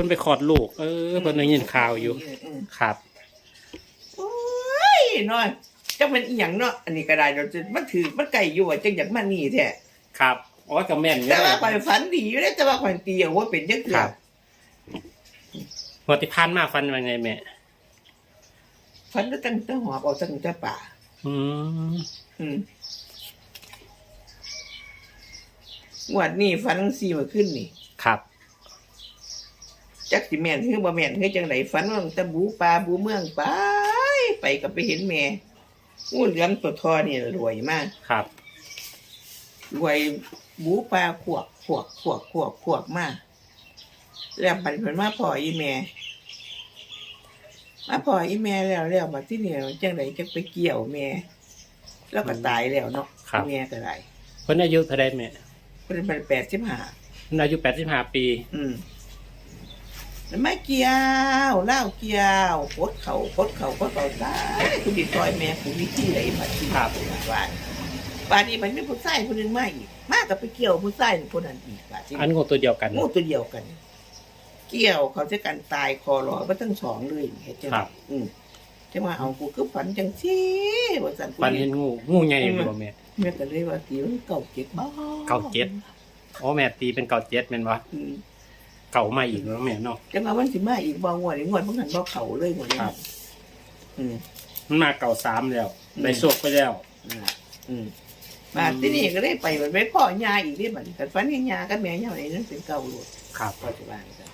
พิ่นไปขอดลูก เออเพิ่นได้ยินข่าวอยู่มครับ โอ้ยน้อยจังมันอีหยังเนาะอันนี้ก็ได้เราจะมันถือมันไก่อยู่ว่าจังอยากมานี่แท้ครับอ๋อก็แม่นอยู่แต่ว่าเลยข่อยฝันดีอยู่เลยแต่ว่าข่อยตีเอาว่าเป็นจังคเถื่รัอบงวดที่ผ่านมาฟันว่าไงแม่ฝันก็ตั้งแต่หอบเอาตั้งแต่ป่าอืมอืมงวดนี้ฝันสีมาขึ้นนี่ครับ จักสิแม่นคือบ่แม่นคือจังไดฝันว่าแตะบูปลาบูเมืองไปไปก็ไปเห็นแม่งูเหลือมตัวทอนี่รวยมากครับรวยบูปลาขวกขวกขวกขวกขวกมาก แล้วปันเพิ่นมาพ่ออีแม่มาพ่ออีแม่แล้วแล้วมาที่นี่จังไดจังไปเกี่ยวแม่แล้วก็ตายแล้วเนาะครับ แม่ก็ได้เพิ่นอายุเท่าใดแม่เพิ่นเป็นแปดสิบห้าเพิ่นอายุ85ปี อืมแล้ว ไม่เกี่ยวเล่าเกี่ยวโคดเขาโคดเขาโคดเขาตายคุณดิซอยแม่คุณวิธีไหนมาที่ครับบ้านบ้านนี้มันไม่ผู้ชายคนหนึงมาอีกมากับไปเกี่ยวผู้ชายคนนั้นอีกบ้านที่อันงูตัวเดียวกันงูตัวเดียวกัน เกี่ยวเขาจะกันตายคอหลอมาทั้งสองเลยเห็นจังครับอืมจะมาเอากูคือฝันจังซี่ว่าสันกูฟันเห็นงูงูใหญ่บ่แม่แม่ก็เลยว่าตีมันเก่าเจ็ดบ้าเก่าเจ็ดอ๋อแม่ตีเป็นเก่าเจ็ดแม่นบ่อืม เก่ามาอีกแล้วแม่เนาะจังว่ามันสิมาอีกบ่งวดอีกงวดพวกนั้นบ่เขาเลยงวดนี้ครับอืมมันมาเก่าสามแล้วอืมได้โชคไปแล้วนั่นล่ะอืมมาที่นี่ก็ได้ไปมันไปพ่อยาอีกเรียบัดนี้กันฝันเห็นยากับแม่ยาไหนนั่นเป็นเก่าโลดครับปัจจุบันจ้ะ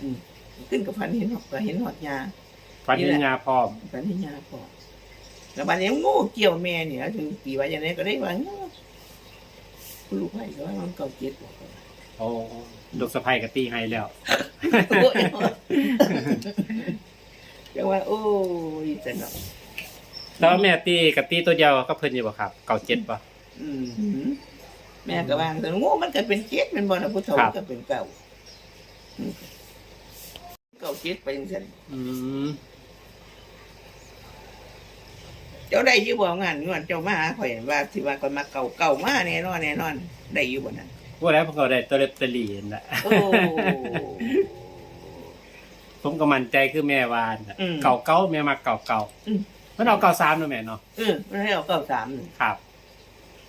อืมขึ้นกับฝันเห็นหอกก็เห็นหอดยาฟันเห็นยาพร้อมฝันเห็นยาพอแล้วบัดนี้งูเกี่ยวแม่เนี่ยถึงปีว่าอย่างนี้ก็ได้ว่างูคุณลูกไผ่ก็ว่ามันเก่าเจ็ดบอกว่า โอ้ลูกสะใภ้ก็ตีให้แล้ว โอ้ยจังว่า โอ้ยสนุกแล้วแม่ตีกับตีตัวเดียวก็เพิ่นอยู่บ่ครับเก่าเจ็ดป่ะอืมแม่ก็ว่าแต่งูมันก็เป็นเจ็ดเป็นบ่นะผู้เฒ่าครับ ก็เป็นเก่าอืมเก่าเจ็ดไปจังซั่นอืมเจ้าได้อยู่บ่งานงานเจ้ามาหาข่อยว่าสิว่าข่อยมาเก่าเก่ามาแน่นอนแน่นอน ได้อยู่บ่นั่น ว่าแล้วผมก็ได้ตัวเล็บตะลีนั่นแหละโอ้ ผมก็มั่นใจคือแม่วาน่ะอืมเก่าเก่าแม่มาเก่าเก่าอืม มันเอาเก่าสามเนาะแม่เนาะเออมันให้เอาเก่าสามนี่ครับ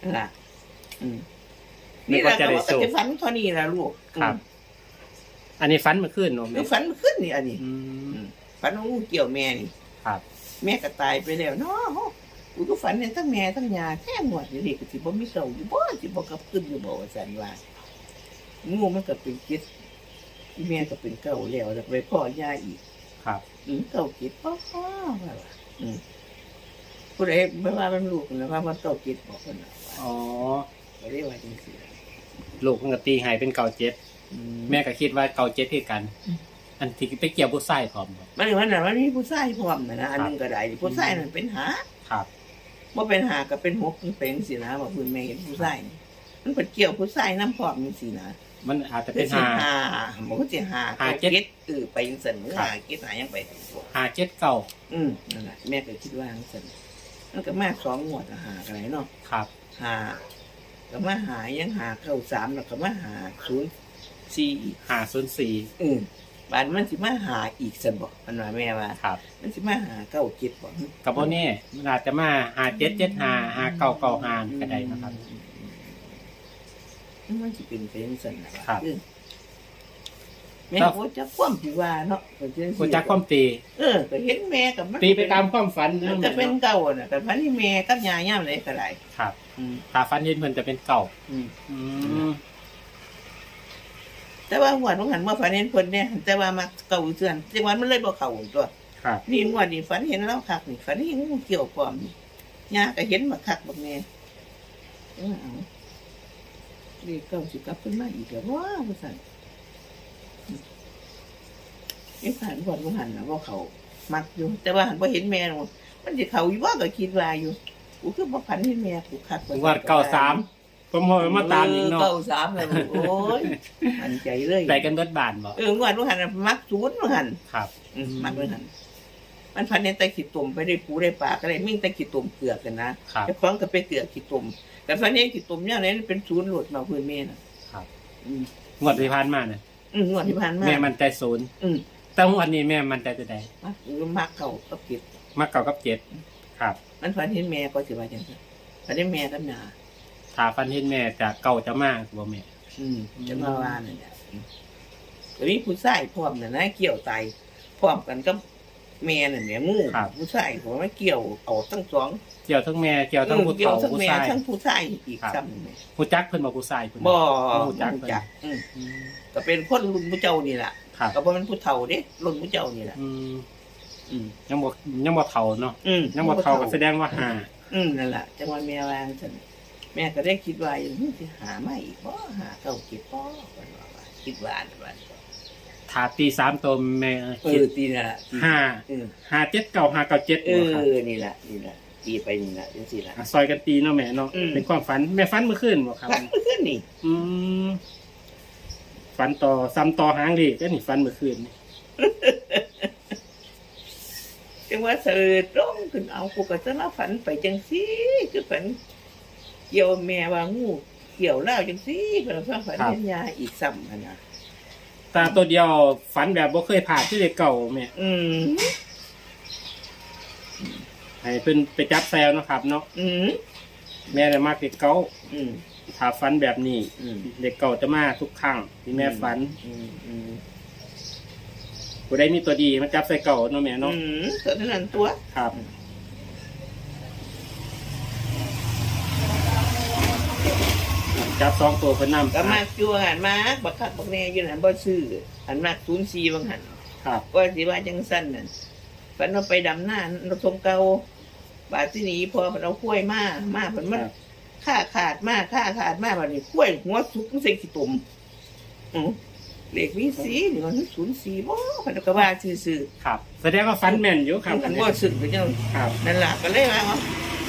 นั่นล่ะอืมนึนี่กแหว่าละจะก็ได้ว่าสูจะฝันเท่านี้ล่ะลูกครับ อันนี้ฟันเมาขึ้นเนาะอืแม่มฝันมันขึ้นนี่อันนี้ อืม ฝันว่างูเกี่ยวแม่นี่ครับ แม่ก็ตายไปแล้วเนาะ กูก็ฝันเห็นทั้งแม่ทั้งยาแท้หมดนี่ก็สิบ่มีเก่าอยู่บ่สิบ่กลับขึ้นอยู่บ่ว่าซั่นว่างูมันก็เป็นจิตแม่ก็เป็นเก่าแล้วแล้วไปพ่อยาอีกครับ อืมเก่าจิตพ่อพ่อว่าว่าอืมผู้ใดไม่ว่ามันลูกนะว่ามันเก่าจิตบอกคนน่ะว่าอ๋อบ่ได้ว่าจังซี่ลูกมันก็ตีให้เป็นเก่าเจ็ดอืมแม่ก็คิดว่าเก่าเจ็ดคือกันอืมอันที่ไปเกี่ยวผู้ชายพร้อมบ่มันมันน่ะมันมีผู้ชายพร้อมนะนะอันหนึงก็ได้ผู้ชายนั่นเป็นหา ครับ บ่เป็นหาก็เป็นหกมันเป็นสินะว่าเพิ่นแม่เห็นผู้ชายนี่มันเป็นเกี่ยวผู้ชายน้ำพร้อมจังซี่นะมันอาจจะเป็เป็นนสิหา หามันก็สิหาหาเก็เจ็ด ดเออไปจังซั่นมือครับหาเก็ดหายังไป หาเจ็ดเก่าอืมนั่นแหละแม่ก็คิดว่าจังซั่นมันก็มาสองงวดอะหากันไหนเนาะ ครับหาก็มาหายังหาเข้าสามแล้วก็มาหาศูนย์สี่อีกหาศูนย์สี่อืม บานมันสิมาหาอีกสันบอกมันว่าแม่ว่าครับมันสิมาหาเก้าเจ็ดบอกกับพวกนี้มันอาจจะมาหาเจ็ดเจ็ดหาหาเก่าเก่าหาก็ได้นะครับอืมมันสิเป็นเป็นสันนะครับครับเออแม่โอ้จะคว่ำผิวว่าเนาะก็จังซี่คุณจักความตีเออก็เห็นแม่กับมันตีไปตามความฝันมันะนจะเป็นเก่าน่ะแต่พันที่แม่กับยาย่ำเลยก็ได้ครับอืมถ้าฝันเห็นเพิ่นจะเป็นเก่า อืมอืม แต่ว่าหัวดของหันเมื่อฝันเห็นเพิ่นเนี่ยแต่ว่ามาเก่าเสื่อนจังหวะมันเลยบ่เข้าตัว ครับ นี่งวดนี่ฝันเห็นแล้วคักนี่ฝันเห็นงูเกี่ยวความนี่ยาก็เห็นมาคักบักแม่เออเอาเรียกเก้าสิกลับขึ้นมาอีกแล้วว้าวว่าสั่นไอ้ผ่านวันวันหันนะว่าเขามักอยู่ แต่ว่าหันว่าเห็นแม่หรอกมันจะเขาอยู่ว่าก็คิดว่าอยู่กูคือบ่ฝันเห็นแม่กูคักงวดเก่าสาม ผมเอามาตามอีกเนาะเก้าสามเลยลูกโอ้ยมันใจเลยได้กันเบิดบานบ่เอองวดวันหันน่ะมักศูนย์วันหันครับ อืมมันเป็นหันมันพันในไตขีดตุ่มไปได้ปูได้ปลาก็ได้มิ่งไตขีดตุ่มเกลือกกันนะครับ เจะคล้าของกับไปเกลือกขีดตุ่มแต่พันนี้ขีดตุ่มเนี่ยนี่เป็นศูนย์หลุดมาพื้นเมน่ะครับ อืมงวดที่ผ่านมาเนี่ยอืมงวดที่ผ่านมาแม่มันใจศูนย์อืมแต่งวันนี้แม่มันใจจะได้มักมักเก่าก็ผิด มาเก่ากับเจ็ดครับ มันฝันเห็นแม่ก็สิว่าจังซั่นฝันเห็นแม่กับนา ถ้าฟันเห็นแม่จะเก่าจะมากบ่แม่ อืมจะมาว่านั่นแหละอืมก็มีผู้ชายพร้อมน่ะนะเกี่ยวไตพร้อมกันกับแม่น่ะแม่งูผู้ชายผมว่าเกี่ยวเอาทั้งสองเกี่ยวทั้งแม่เกี่ยวทั้งผู้เกี่ยวเฒ่าทั้งผู้แม่ชาย ทั้งผู้ชายอีกครับ ซ้ำแม่ผู้จักเพิ่นบอกผู้ชายเพิ่น บ่ผู้จัก รู้เพิ่นจักอืมอืมก็เป็นคนรุ่นผู้เจ้านี่แหละครับก็บ่แม่นผู้เฒ่าเด้รุ่นผู้เจ้านี่แหละอืมอืมยังบ่ยังบ่เฒ่าเนาะอืมยังบ่เฒ่าก็แสดงว่าหาอืมนั่นแหละจังหวะแม่วางฉัน แม่ก็ได้คิดว่าอยู่นี่สิหามาอีกบ่หาเก้าคิดบ่เพิ่นว่าว่าคิดว่าอันว่าถ้าตีสามตัวแม่เอคิดอตีน่ะตีห้าเออห้าเจ็ดเก้าห้าเก้าเจ็ดเอบ่ครับอนี่แหละนี่แหละตีไปนี่แหละจังซี่ล่ะ อะซอยกันตีเนาะแม่เนาะอืม เป็นความฝันแม่ฝันเมื่อคืนบ่ครับ ฝันเมื่อคืนนี่อืมฝันต่อซ้ำต่อหางดิก็นี่ฝันเมื่อคืนนี่จังว่าเสิร์ตรงขึ้นเอากูก็จะมาฝันไปจังซี่คือฝัน เกี่ยวแม่ว่างูเกี่ยวแล้วจังซี่เพิ่นว่าฝันเห็นยาอีกซ้ำหั่นน่ะตาตัวเดียวฝันแบบบ่เคยผ่านที่เด็กเก่าแม่อืมให้เพิ่นไปจับแซวเนาะครับเนาะอืมแม่ได้มากเด็กเก่าอืมถ้าฝันแบบนี้ อืมเด็กเก่าจะมาทุกครั้งที่แม่ฝันอืมอืมผู้ใดมีตัวดีมาจับใส่เก่าเนาะแม่เนาะอืมเท่านั้นตัวครับ จับสองตัวเพิ่นนำก็มากจัวหันมากบักคักบักแน่อยู่นั่นบ่ซื้อหันมากศูนย์สี่บางหันครับว่าสิว่าจังสั้นนั่นฝันว่าไปดำหน้าเราทงเก่าบาดที่นี้พอมันเอาข้วยมามาเพิ่นมันครับค่าขาดมากค่าขาดมากบัดนี้ข้วยหัวสุกมันใส่ขี้ตุ่มอือเลขมีสีนี่มันศูนย์สี่บ่เพิ่นก็ว่าซื่อครับ แสดงว่าฝันแม่นอยู่ๆครับมันบ่ซึ้งไปจังครับนั่นล่ะก็เลยว่าว่า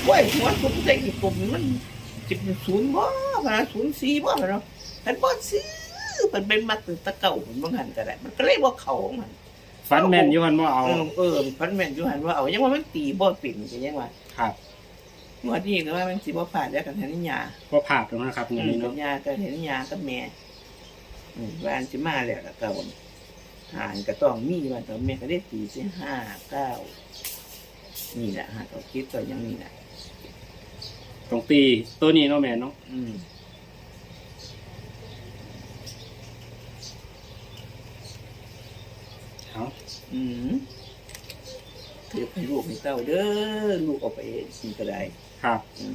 ข้วยหัวสุกใส่ขี้ตุ่มมันสิเป็นศูนย์บ่ พะศูนย์สี่บ่เนาะมันบ่ซื้อมันเป็นมักตั้งแตะเก่ามันบ่หันก็ได้มันก็เลยบ่เข้าของมันฝันแม่นอยู่มันบ่เอา เออเออพันแม่นอยู่หันว่าเอายังว่ามันตีบ่ปิ่นกันยังว่าครับงวดนี้ก็ว่ามันสิบ่ผ่านแล้วกันเห็นยาก็ผ่าดตรงนะครับอย่างนี้กัเนาะบยาก็เห็นยากับแม่อืมว่าอันสิมาแล้วล่ะก็ว่าหานก็ต้องมีว่าแต่แม่ก็ได้ตีสิห้าเก้านี่แหละหาก็คิดก็ยังนี่แหละตรงตีตัวนี้เนาะแม่เนาะอืม เอาอืมเดี๋ยวให้ลูกให้เต้าเด้อลูกเอาไปสิก็ได้ ครับอืม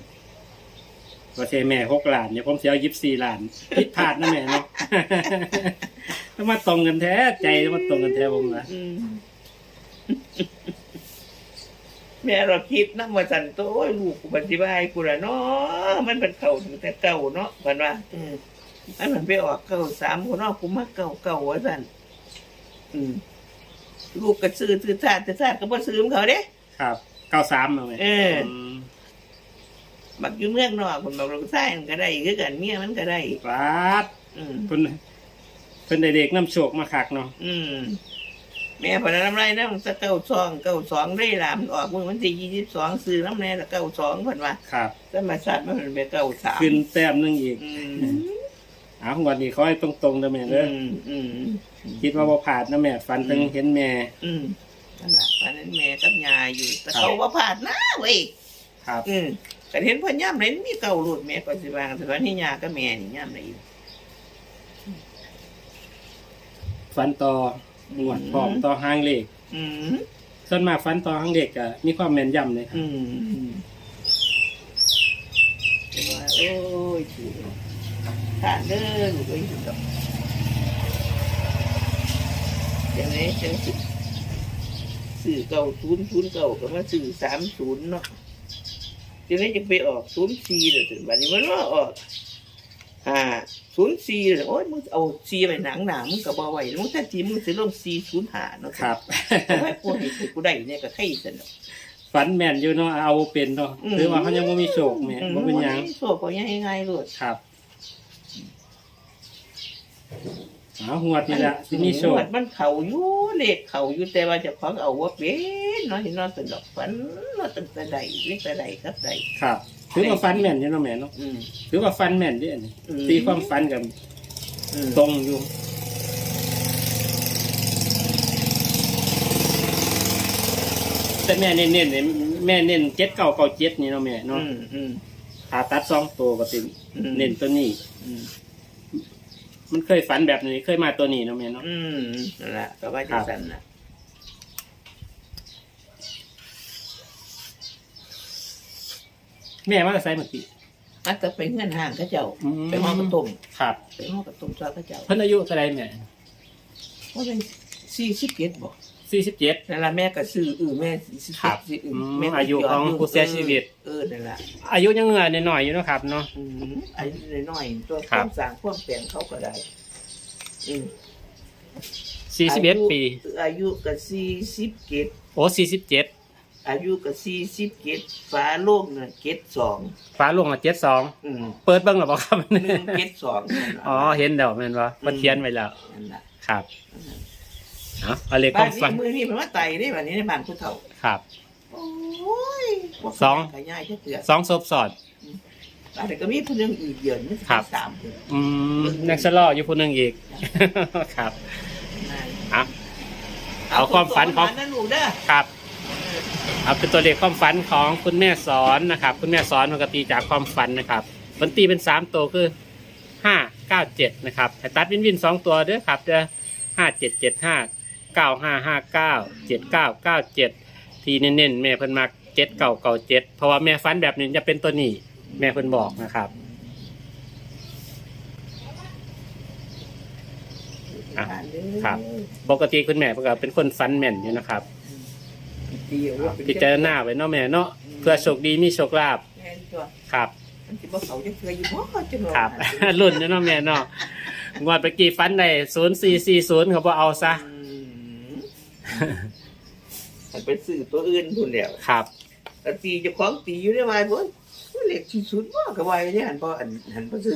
ก็ใช่แม่หกล้านเนี่ยผมเสียยิบสี่ล้านผิดพลาดนะแม่เนาะถ้ามาตรงกันแท้ใจมาตรงกันแท้ผมนะอืม แม่เราคิดนะว่าสันโต้ยลูกกูปฏิบัติกูละเนาะมันเป็นเก่าถึงแต่เก่าเนาะมันว่าอืมอันมันไปออกเก่าสามคนเนาะกูมาเก่าเก่าว่าสันอืม ลูกก็ซื้อซื้อชาติชาติก็บ่ซื้อของเขาเด้ครับเก้าสามเนาะแม่เออมบักอยู่เมืองนอกคนบอกลูกชายมันก็ได้คือกันเมียมันก็ได้ปาดอืม เพิ่นเพิ่นได้เด็กน้ำโชคมาคักเนาะอืม แม่พนันน้ำไรนะมันจะเก้าสองเก้าสองได้ลามออกมือมันที่ยี่สิบสองซื้อน้ำแน่ละเก้าสองเพิ่นว่าครับธรรมศาสตร์มันเป็นไปเก้าสามขึ้นแต้มหนึงอีก อืม อ้าววันนี้ขอให้ตรงๆนะแม่เด้ออืมอืมคิดว่าบ่ผ่านนะแม่ฝันถึงเห็นแม่ อืมนั่นแหละตอนนั้นแม่กับยายอยู่ แต่ครับเขาว่าผ่านนะเว้ยครับอืมแต่เห็นพ่อย่ำเลยมีเก่าหลุดแม่ก็สิบางแต่ว่านี่ยากับแม่นี่ย่ำเลยฝันต่อหวดพร้อมต่อหางเลขอืมส่วนมากฝันต่อหางเลขก็มีความแม่นยำเลยครับอืมอืมแต่ว่าโอ้ย ถูกทานเด้อลูกเอ้ยดอกอย่างนี้จังสิสื่อเก่าศูนย์ศูนย์เก่าก็มาสื่อสามศูนย์เนาะจังนี้จะไปออกศูนย์สี่เลยถึงบัดนี้มันว่าออกอ่าศูนย์สี่เลยโอ้ยมึงเอาสี่ไปหนังหนามึงก็บ่ไหวมึงถ้าจีมึงสิลงสี่ศูนย์หาเนาะครับเอาไว้ปวดให้กูได้เนี่ยก็ไข่สนอกฝันแม่นอยู่เนาะเอาเป็นเนาะอืมหรือว่าเขายังบ่มีโชคแม่บ่เป็นหยังโศกก็ยังง่ายๆเลยครับ เาหัวทีละที่นี่โชคมันเข่าอยู่เลขเข่าอยู่แต่ว่าจะของเอาว่าเป็นเนาะที่นอนสนุกฝันนอนตั้งแต่ใดตั้งแต่ใดครับใดครับ ถือว่าฟันแม่นใช่ไหาแม่เนาะถือว่าฟันแม่นเด้นี่อืตีความฟันกับตรงอยู่แต่แม่เน้นเน้นเนี่ยแม่เน้นเจ็ดเก้าเก้าเจ็ดนี่เนาะแม่เนาะมอืาตัดสองตัวก็ติอืเน้นตัวนี้ อื มันเคยฝันแบบนี้เคยมาตัวนี้เนาะแม่เนาะ อืมนั่นแหละก็ว่าครัจะบสั่นนะแม่ว่าจะใส่เมื่อกี้ มันจะไปเงื่อนห่างเขาเจ้า อืม ไปห้องกระต้มครับ ไปห้องกระต้มซอยเขาเจ้าเพิ่นอายุเท่าไรแม่ว่าเป็นสี่สิบเจ็ดบอก สี่สิบเจ็ด นั่นแหละแม่ก็ซื้ออือแม่สี่สิบครับสี่อืออืมแม่ก็อายุของผู้เสียชีวิต เออนั่นแหละอายุยังเหงื่อหน่อยๆอยู่เนาะครับเนาะ อืมอายุน้อยๆตัวครัควาบมสร้างความเปลี่ยนเขาก็ได้อืมสี่สิบเอ็ดปี อายุก็สี่สิบเจ็ดโอ้สี่สิบเจ็ดอายุก็สี่สิบเจ็ดฟ้าโล่งน่ะเจ็ดสองฟ้าลงอะเจ็ดสอง อืมเปิดเบิ้งหรือเปล่าครับ หนึ่งเจ็ดสองอ๋อ เห็นเดี๋ยวแม่นว่ามันเขียนไว้แล้ว นั่นแหละครับเอาเอาเลขคบ้าวนามฝันนี้มือนี่มันว่าไตได้แบบนี้ในบ้านผู้เฒ่า ครับ โอ้ยสอง ขยายแค่เตือนสองศพสอด บ้านเด็กก็มีผู้หนึงอีกเดือนมันครับ สามคนอืมนักสลออยู่คนหนึ่งอีก ครับเอาเอาความฝันของ นั่นลูกเด้อครับ เอาเป็นตัวเลขความฝันของคุณแม่สอนนะครับ คุณแม่สอนปกติจากความฝันนะครับมันตีเป็นสามตัวคือห้าเก้าเจ็ดนะครับให้ตัดวินวินสองตัวเด้อครับเด้อห้าเจ็ดเจ็ดห้า เก้าห้าห้าเก้าเจ็ดเก้าเก้าเจ็ดที่เน้นๆแม่เพิ่นมักเจ็ดเก้าเก้าเจ็ดเพราะว่าแม่ฝันแบบนี้จะเป็นตัวนี้ แม่เพิ่นบอกนะครับอะครับ ปกติคุณแม่เพิ่นก็เป็นคนฝันแม่นอยู่นะครับดีเอาว่าเป็นพิจารณาไว้เนาะแม่เนาะเพื่อโชคดีมีโชคลาภครับครับรุ่นเนาะแม่เนาะงวดไปกี่ฟันได้ศูนย์สี่สี่ศูนย์เขาบอกเอาซะ มันเป็นสื่อตัวอื่นพุ่นแล้วครับ แต่ตีเจะของตีอยู่ได้ไว้บ่เลขที่สุดบ่ก็ไว้ได้หันบ่อันหันบ่ซื้อ